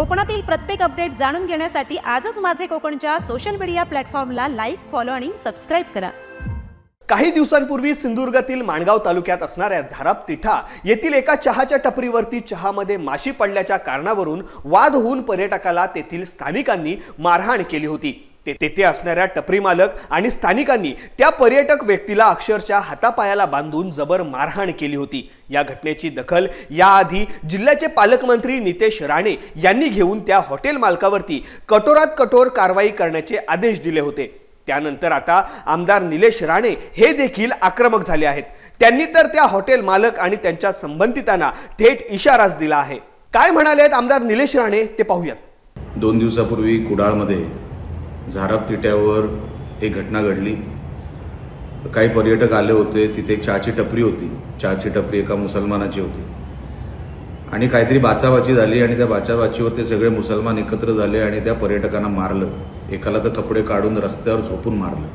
कोकणातील प्रत्येक अपडेट जाणून घेण्यासाठी आजच माझे कोकणच्या सोशल मीडिया प्लॅटफॉर्मला लाईक फॉलो आणि सबस्क्राईब करा. काही दिवसांपूर्वी सिंधुदुर्गातील माणगाव तालुक्यात असणाऱ्या झाराप तिठा येथील एका चहाच्या टपरीवरती चहामध्ये माशी पडल्याच्या कारणावरून वाद होऊन पर्यटकाला तेथील स्थानिकांनी मारहाण केली होती. तेथे असणाऱ्या टपरी मालक आणि स्थानिकांनी त्या पर्यटक व्यक्तीला अक्षरशः हातापायाला बांधून जबर मारहाण केली होती. या घटनेची दखल याआधी जिल्ह्याचे पालकमंत्री नितेश राणे यांनी घेऊन त्या हॉटेल मालकावरती कठोरात कठोर कारवाई करण्याचे आदेश दिले होते. त्यानंतर आता आमदार निलेश राणे हे देखील आक्रमक झाले आहेत. त्यांनी तर त्या हॉटेल मालक आणि त्यांच्या संबंधितांना थेट इशाराच दिला आहे. काय म्हणाले आहेत आमदार निलेश राणे? ते पाहूयात. दोन दिवसापूर्वी कुडाळमध्ये झाराप तिट्यावर एक घटना घडली. काही पर्यटक आले होते तिथे एक चहाची टपरी होती. चहाची टपरी एका मुसलमानाची होती. आणि काहीतरी बाचाबाची झाली आणि त्या बाचाबाचीवर ते सगळे मुसलमान एकत्र झाले आणि त्या पर्यटकांना मारलं. एकाला तर कपडे काढून रस्त्यावर झोपून मारलं.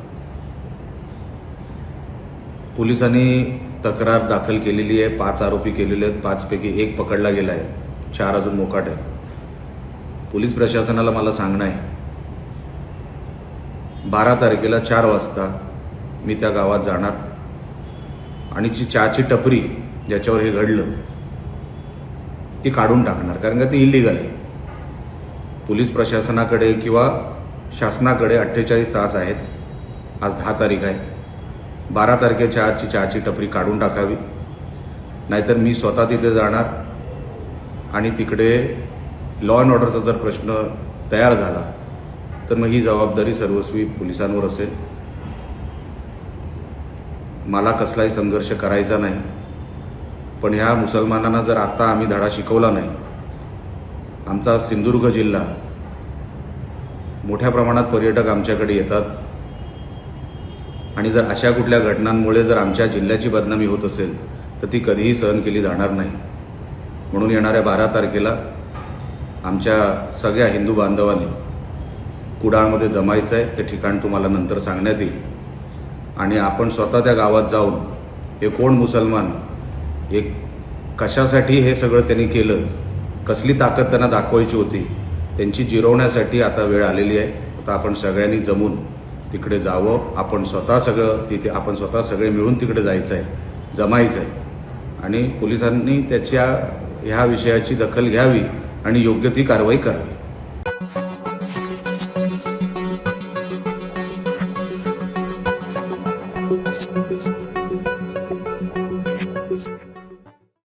पोलिसांनी तक्रार दाखल केलेली आहे. पाच आरोपी केलेले आहेत. पाचपैकी एक पकडला गेला आहे. चार अजून मोकाट आहेत. पोलीस प्रशासनाला मला सांगणं आहे. बारा तारखेला चार वाजता मी त्या गावात जाणार. आणि जी चहाची टपरी ज्याच्यावर हे घडलं ती काढून टाकणार कारण का ती इलिगल आहे. पोलीस प्रशासनाकडे किंवा शासनाकडे अठ्ठेचाळीस तास आहेत. आज दहा तारीख आहे. बारा तारखेच्या आजची चहाची टपरी काढून टाकावी. नाहीतर मी स्वतः तिथे जाणार. आणि तिकडे लॉ अँड ऑर्डरचा जर प्रश्न तयार झाला तर मग ही जबाबदारी सर्वस्वी पोलिसांवर असेल. मला कसलाही संघर्ष करायचा नाही. पण ह्या मुसलमानांना जर आता आम्ही धडा शिकवला नाही आमचा सिंधुदुर्ग जिल्हा मोठ्या प्रमाणात पर्यटक आमच्याकडे येतात. आणि जर अशा कुठल्या घटनांमुळे जर आमच्या जिल्ह्याची बदनामी होत असेल तर ती कधीही सहन केली जाणार नाही. म्हणून येणाऱ्या बारा तारखेला आमच्या सगळ्या हिंदू बांधवांनी कुडाळमध्ये जमायचं आहे ते ठिकाण तुम्हाला नंतर सांगण्यात येईल. आणि आपण स्वतः त्या गावात जाऊन हे कोण मुसलमान एक कशासाठी हे सगळं त्यांनी केलं कसली ताकद त्यांना दाखवायची होती त्यांची जिरवण्यासाठी आता वेळ आलेली आहे. आता आपण सगळ्यांनी जमून तिकडे जावं आपण स्वतः सगळं तिथे आपण स्वतः सगळे मिळून तिकडे जायचं आहे जमायचं आहे. आणि पोलिसांनी त्याच्या ह्या विषयाची दखल घ्यावी आणि योग्य ती कारवाई करावी.